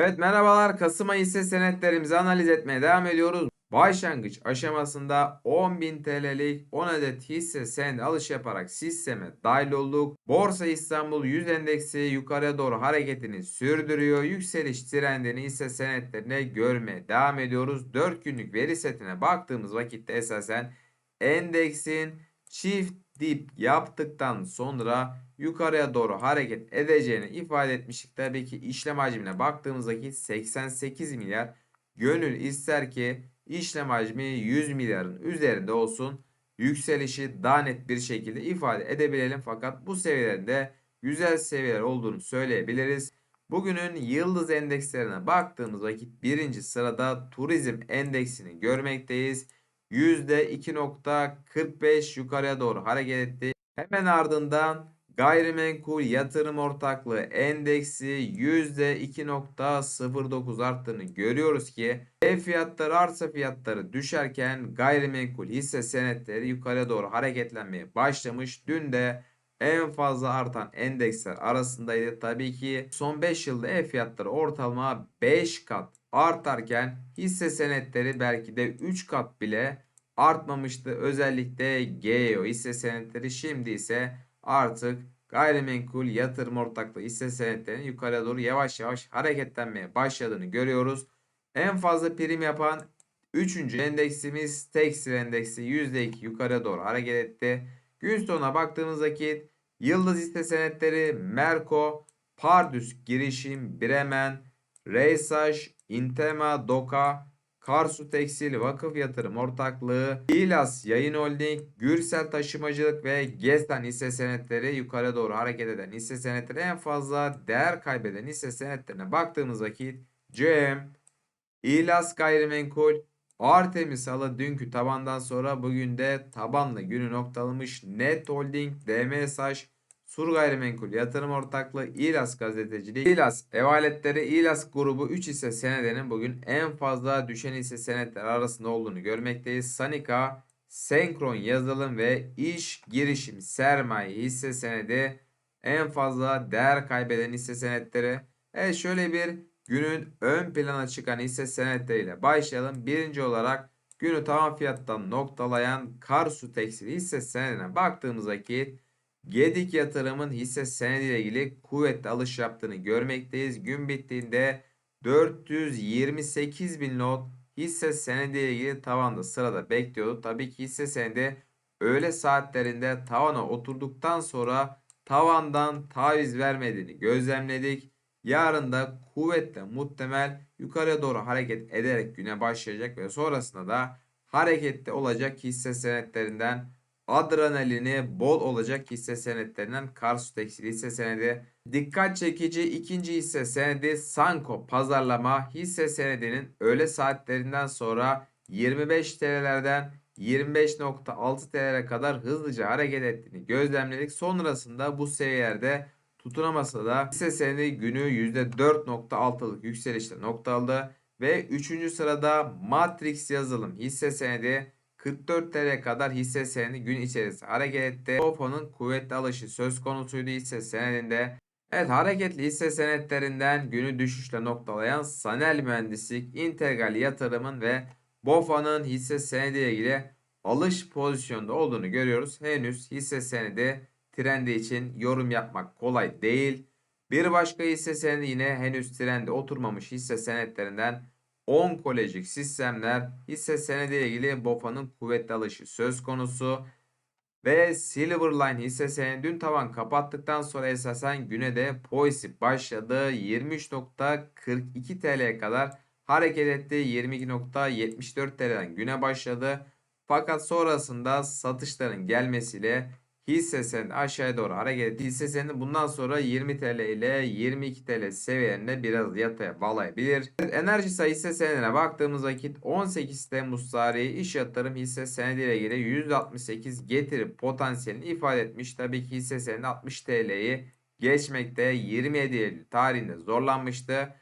Evet merhabalar Kasım ayı hisse senetlerimizi analiz etmeye devam ediyoruz. Başlangıç aşamasında 10.000 TL'lik 10 adet hisse senedi alış yaparak sisteme dahil olduk. Borsa İstanbul 100 endeksi yukarıya doğru hareketini sürdürüyor. Yükseliş trendini hisse senetlerine görmeye devam ediyoruz. 4 günlük veri setine baktığımız vakitte esasen endeksin çift dip yaptıktan sonra yukarıya doğru hareket edeceğini ifade etmiştik. Tabii ki işlem hacmine baktığımızdaki 88 milyar gönül ister ki işlem hacmi 100 milyarın üzerinde olsun. Yükselişi daha net bir şekilde ifade edebilelim. Fakat bu seviyelerde güzel seviyeler olduğunu söyleyebiliriz. Bugünün yıldız endekslerine baktığımız vakit birinci sırada turizm endeksini görmekteyiz. %2.45 yukarıya doğru hareket etti. Hemen ardından gayrimenkul yatırım ortaklığı endeksi %2.09 arttığını görüyoruz ki ev fiyatları arsa fiyatları düşerken gayrimenkul hisse senetleri yukarıya doğru hareketlenmeye başlamış. Dün de en fazla artan endeksler arasındaydı. Tabii ki son 5 yılda ev fiyatları ortalama 5 kat artarken hisse senetleri belki de 3 kat bile artmamıştı. Özellikle GEO hisse senetleri şimdi ise artık gayrimenkul yatırım ortaklığı hisse senetlerinin yukarıya doğru yavaş yavaş hareketlenmeye başladığını görüyoruz. En fazla prim yapan 3. endeksimiz tekstil endeksi %2 yukarıya doğru hareket etti. Gün sonuna baktığımız vakit yıldız hisse senetleri Merko, Pardüs girişim, Bremen, Reysaj, Intema, Doka, Karsu Tekstil Vakıf Yatırım Ortaklığı, İlas Yayın Holding, Gürsel Taşımacılık ve Gesten hisse senetleri yukarı doğru hareket eden hisse senetleri en fazla değer kaybeden hisse senetlerine baktığımız vakit CM, İlas Gayrimenkul, Artemis Alı dünkü tabandan sonra bugün de tabanla günü noktalamış Net Holding, DMSH, Sur Gayrimenkul Yatırım Ortaklığı, İlas Gazeteciliği, İlas Ev Aletleri, İlas grubu 3 hisse senedinin bugün en fazla düşen hisse senetler arasında olduğunu görmekteyiz. Sanika, Senkron Yazılım ve İş Girişim Sermaye hisse senedi en fazla değer kaybeden hisse senetleri. Evet şöyle bir günün ön plana çıkan hisse senetleriyle başlayalım. Birinci olarak günü tavan fiyattan noktalayan Karsu Tekstil hisse senedine baktığımız vakit Gedik yatırımın hisse senediyle ilgili kuvvetli alış yaptığını görmekteyiz. Gün bittiğinde 428 bin lot hisse senediyle ilgili tavanda sırada bekliyordu. Tabii ki hisse senedi öğle saatlerinde tavana oturduktan sonra tavandan taviz vermediğini gözlemledik. Yarın da kuvvetle muhtemel yukarıya doğru hareket ederek güne başlayacak ve sonrasında da harekette olacak hisse senetlerinden adrenalini bol olacak hisse senetlerinden Karsu Tekstil hisse senedi. Dikkat çekici ikinci hisse senedi Sanko pazarlama hisse senedinin öğle saatlerinden sonra 25 TL'lerden 25.6 TL'lere kadar hızlıca hareket ettiğini gözlemledik. Sonrasında bu seviyelerde tutunamasa da hisse senedi günü %4.6'lık yükselişle noktaladı. Ve 3. sırada Matrix yazılım hisse senedi 44 TL kadar hisse senedi gün içerisinde hareket etti. BOFA'nın kuvvetli alışı söz konusuydu hisse senedinde. Evet hareketli hisse senetlerinden günü düşüşle noktalayan Sanel Mühendislik, Integral Yatırımın ve BOFA'nın hisse senediyle ilgili alış pozisyonda olduğunu görüyoruz. Henüz hisse senedi trendi için yorum yapmak kolay değil. Bir başka hisse senedi yine henüz trende oturmamış hisse senetlerinden onkolojik sistemler hisse senedi ile ilgili BOFA'nın kuvvetli alışı söz konusu. Ve Silverline hisse senedi dün tavan kapattıktan sonra esasen güne de pozitif başladı. 23.42 TL'ye kadar hareket etti. 22.74 TL'den güne başladı. Fakat sonrasında satışların gelmesiyle hisse senedi aşağıya doğru hareket. Hisse senedi bundan sonra 20 TL ile 22 TL seviyelerinde biraz yataya bağlayabilir. Enerji sayı hisse senedine baktığımız vakit 18 Temmuz tarihi iş yatırım hisse senedi ile ilgili %68 getiri potansiyelini ifade etmiş. Tabii ki hisse senedi 60 TL'yi geçmekte 27 Eylül tarihinde zorlanmıştı.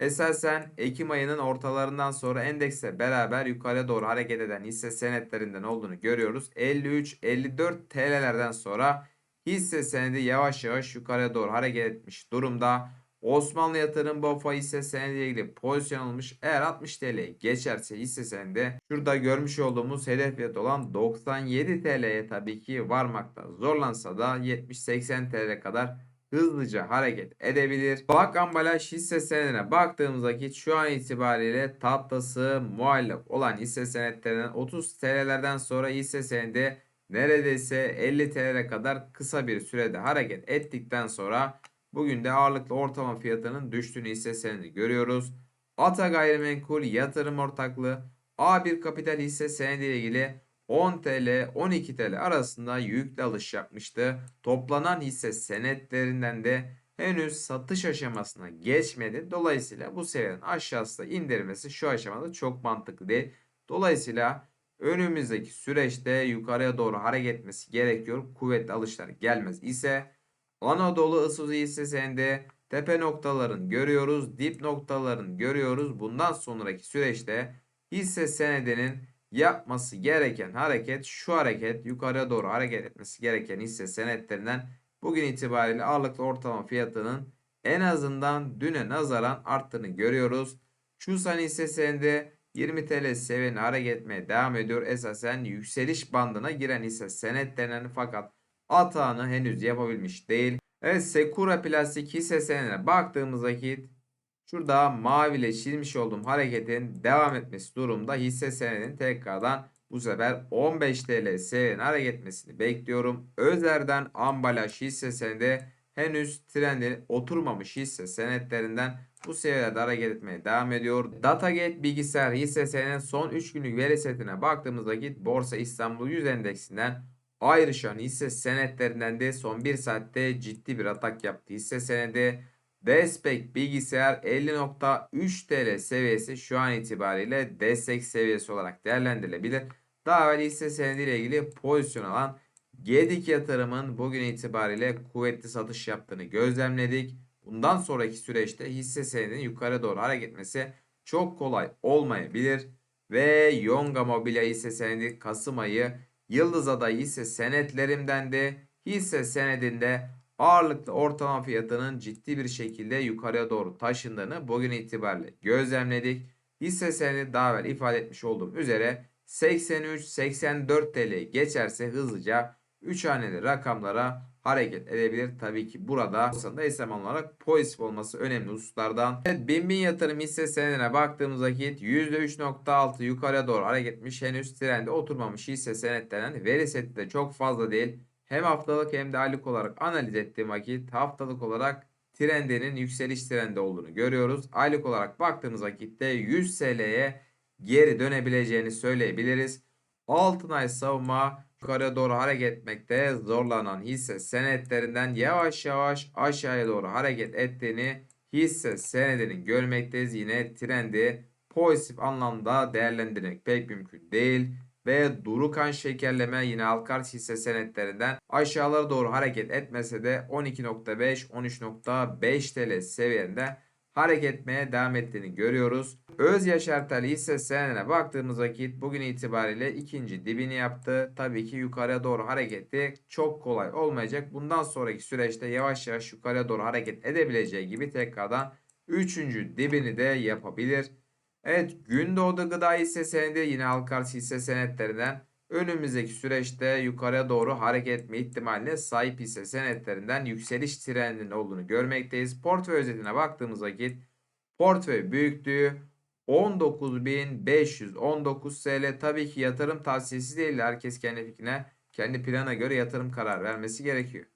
Esasen Ekim ayının ortalarından sonra endekse beraber yukarıya doğru hareket eden hisse senetlerinden olduğunu görüyoruz. 53-54 TL'lerden sonra hisse senedi yavaş yavaş yukarıya doğru hareket etmiş durumda. Osmanlı Yatırım BOFA hisse senediyle ilgili pozisyon almış. Eğer 60 TL geçerse hisse senedi şurada görmüş olduğumuz hedef fiyat olan 97 TL'ye tabii ki varmakta zorlansa da 70-80 TL kadar hızlıca hareket edebilir. Bak ambalaj hisse senedine baktığımız vakit şu an itibariyle tatlısı muallak olan hisse senetlerinden 30 TL'lerden sonra hisse senedi neredeyse 50 TL'ye kadar kısa bir sürede hareket ettikten sonra bugün de ağırlıklı ortalama fiyatının düştüğünü hisse senedi görüyoruz. Ata Gayrimenkul Yatırım Ortaklığı A1 Kapital hisse senedi ile ilgili 10 TL 12 TL arasında yüklü alış yapmıştı. Toplanan hisse senetlerinden de henüz satış aşamasına geçmedi. Dolayısıyla bu seviyenin aşağısına indirmesi şu aşamada çok mantıklı değil. Dolayısıyla önümüzdeki süreçte yukarıya doğru hareket etmesi gerekiyor. Kuvvetli alışlar gelmez ise Anadolu Isuzu hisse senedi tepe noktaların görüyoruz, dip noktaların görüyoruz. Bundan sonraki süreçte hisse senedinin yapması gereken hareket şu hareket yukarıya doğru hareket etmesi gereken hisse senetlerinden bugün itibariyle ağırlıklı ortalama fiyatının en azından düne nazaran arttığını görüyoruz. Çusan hisse senedi 20 TL seviyenin hareket etmeye devam ediyor. Esasen yükseliş bandına giren hisse senetlerinden fakat atağını henüz yapabilmiş değil. Evet Sekura Plastik hisse senedine baktığımız vakit Şurada mavileştirmiş olduğum hareketin devam etmesi durumda hisse senedinin tekrardan bu sefer 15 TL seviyenin hareket etmesini bekliyorum. Özer'den ambalaj hisse senedi henüz trendi oturmamış hisse senetlerinden bu seviyelerde hareket etmeye devam ediyor. Datagate bilgisayar hisse senedinin son 3 günlük veri setine baktığımız vakit Borsa İstanbul 100 endeksinden ayrışan hisse senetlerinden de son 1 saatte ciddi bir atak yaptı hisse senedi. Despek bilgisayar 50.3 TL seviyesi şu an itibariyle destek seviyesi olarak değerlendirilebilir. Daha evvel hisse senediyle ilgili pozisyon alan Gedik yatırımın bugün itibariyle kuvvetli satış yaptığını gözlemledik. Bundan sonraki süreçte hisse senedinin yukarı doğru hareket etmesi çok kolay olmayabilir. Ve Yonga Mobilya hisse senedi Kasım ayı Yıldız adayı hisse senetlerimden de hisse senedinde ağırlıklı ortalama fiyatının ciddi bir şekilde yukarıya doğru taşındığını bugün itibariyle gözlemledik. Hisse senedi daha evvel ifade etmiş olduğum üzere 83-84 TL geçerse hızlıca 3 haneli rakamlara hareket edebilir. Tabii ki burada aslında esem olarak pozitif olması önemli hususlardan. Evet bin bin yatırım hisse senedine baktığımız vakit %3.6 yukarıya doğru hareket etmiş. Henüz trende oturmamış hisse senetlerinden veri seti de çok fazla değil hem haftalık hem de aylık olarak analiz ettiğim vakit haftalık olarak trendinin yükseliş trendi olduğunu görüyoruz. Aylık olarak baktığımız vakitte 100 TL'ye geri dönebileceğini söyleyebiliriz. Altın ay savunma yukarı doğru hareket etmekte zorlanan hisse senetlerinden yavaş yavaş aşağıya doğru hareket ettiğini hisse senedinin görmekteyiz. Yine trendi pozitif anlamda değerlendirmek pek mümkün değil ve Durukan şekerleme yine Alkars hisse senetlerinden aşağılara doğru hareket etmese de 12.5 13.5 TL seviyende hareket etmeye devam ettiğini görüyoruz. Öz Yaşartel hisse senedine baktığımız vakit bugün itibariyle ikinci dibini yaptı. Tabii ki yukarıya doğru hareketi çok kolay olmayacak. Bundan sonraki süreçte yavaş yavaş yukarıya doğru hareket edebileceği gibi tekrardan üçüncü dibini de yapabilir. Evet Gündoğdu Gıda hisse senedi yine Alkars hisse senetlerinden önümüzdeki süreçte yukarıya doğru hareket etme ihtimaline sahip hisse senetlerinden yükseliş trendinin olduğunu görmekteyiz. Portföy özetine baktığımız vakit portföy büyüklüğü 19.519 TL tabii ki yatırım tavsiyesi değil. Herkes kendi fikrine kendi plana göre yatırım karar vermesi gerekiyor.